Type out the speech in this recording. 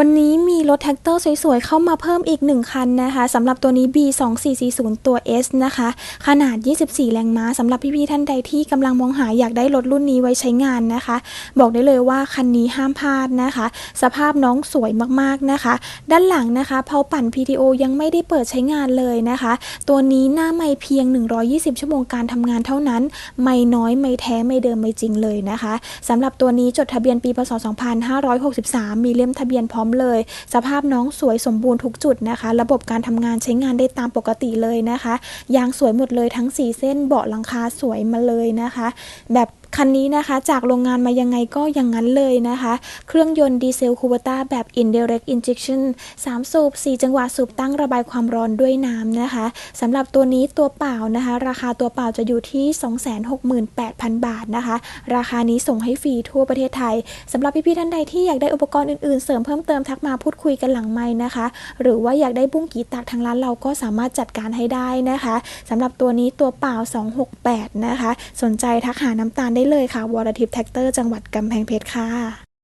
วันนี้มีรถแท็กเตอร์สวยๆ เข้ามาเพิ่มอีก 1 คันนะคะสำหรับตัวนี้ B2440 ตัว S นะคะ ขนาด 24 แรงม้าสำหรับพี่ๆท่านใดที่กำลังมองหาอยากได้รถรุ่นนี้ไว้ใช้งานนะคะ บอกได้เลยว่าคันนี้ห้ามพลาดนะคะ สภาพน้องสวยมากๆนะคะ ด้านหลังนะคะเพาปั่น PTO ยังไม่ได้เปิดใช้งานเลยนะคะ ตัวนี้หน้าไม่เพียง 120 ชั่วโมงการทำงานเท่านั้น ไม่น้อยไม่แท้ไม่เดิมไม่จริงเลยนะคะสำหรับตัวนี้จดทะเบียนปีพศ2563 มีเล่มทะเบียนพร้อมเลย สภาพน้องสวยสมบูรณ์ทุกจุดนะคะ ระบบการทำงานใช้งานได้ตามปกติเลยนะคะ ยางสวยหมดเลยทั้ง 4 เส้นเบาะหลังคาสวยมาเลยนะคะ แบบคันนี้นะคะจากโรงงานมายังไงก็อย่างนั้นเลยนะคะ เครื่องยนต์ดีเซลคูเบต้าแบบ indirect injection 3 สูบ 4 จังหวะสูบตั้งระบายความร้อนด้วยน้ำนะคะสำหรับตัวนี้ตัวเปล่านะคะ ราคาตัวเปล่าจะอยู่ที่ 268,000 บาทนะคะ ราคานี้ส่งให้ฟรีทั่วประเทศไทยสำหรับพี่ๆท่านใดที่อยากได้อุปกรณ์อื่นๆ เสริมเพิ่มเติมทักมาพูดคุยกันหลังไม้นะคะ หรือว่าอยากได้บุ้งกีตากทางร้านเราก็สามารถจัดการให้ได้นะคะสำหรับตัวนี้ตัวเปล่า 268 นะคะ สนใจทักหาน้ำตาลได้เลยค่ะ วรทิพย์แท็กเตอร์จังหวัดกำแพงเพชรค่ะ